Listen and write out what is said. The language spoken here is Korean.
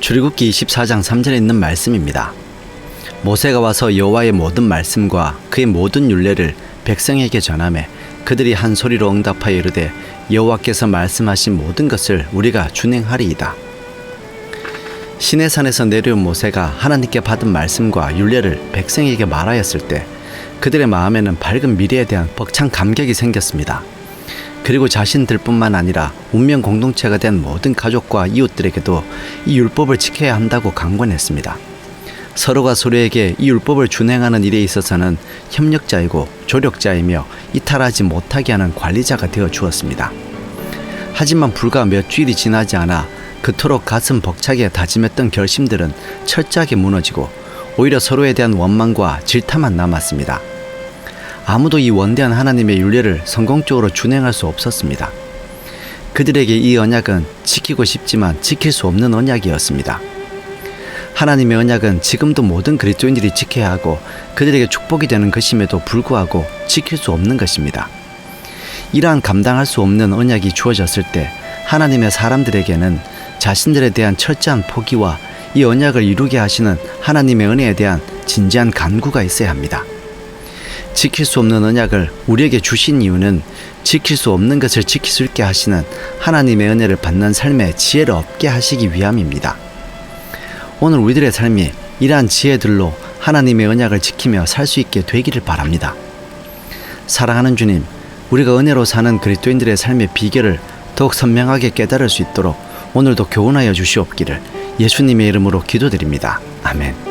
출애굽기 24장 3절에 있는 말씀입니다. 모세가 와서 여호와의 모든 말씀과 그의 모든 율례를 백성에게 전하매 그들이 한 소리로 응답하여 이르되 여호와께서 말씀하신 모든 것을 우리가 준행하리이다. 시내산에서 내려온 모세가 하나님께 받은 말씀과 율례를 백성에게 말하였을 때 그들의 마음에는 밝은 미래에 대한 벅찬 감격이 생겼습니다. 그리고 자신들뿐만 아니라 운명 공동체가 된 모든 가족과 이웃들에게도 이 율법을 지켜야 한다고 강권했습니다. 서로가 서로에게 이 율법을 준행하는 일에 있어서는 협력자이고 조력자이며 이탈하지 못하게 하는 관리자가 되어 주었습니다. 하지만 불과 몇 주일이 지나지 않아 그토록 가슴 벅차게 다짐했던 결심들은 철저하게 무너지고 오히려 서로에 대한 원망과 질타만 남았습니다. 아무도 이 원대한 하나님의 윤례를 성공적으로 준행할 수 없었습니다. 그들에게 이 언약은 지키고 싶지만 지킬 수 없는 언약이었습니다. 하나님의 언약은 지금도 모든 그리스도인들이 지켜야 하고 그들에게 축복이 되는 것임에도 불구하고 지킬 수 없는 것입니다. 이러한 감당할 수 없는 언약이 주어졌을 때 하나님의 사람들에게는 자신들에 대한 철저한 포기와 이 언약을 이루게 하시는 하나님의 은혜에 대한 진지한 간구가 있어야 합니다. 지킬 수 없는 언약을 우리에게 주신 이유는 지킬 수 없는 것을 지킬 수 있게 하시는 하나님의 은혜를 받는 삶에 지혜를 얻게 하시기 위함입니다. 오늘 우리들의 삶이 이러한 지혜들로 하나님의 언약을 지키며 살 수 있게 되기를 바랍니다. 사랑하는 주님, 우리가 은혜로 사는 그리스도인들의 삶의 비결을 더욱 선명하게 깨달을 수 있도록 오늘도 교훈하여 주시옵기를 예수님의 이름으로 기도드립니다. 아멘.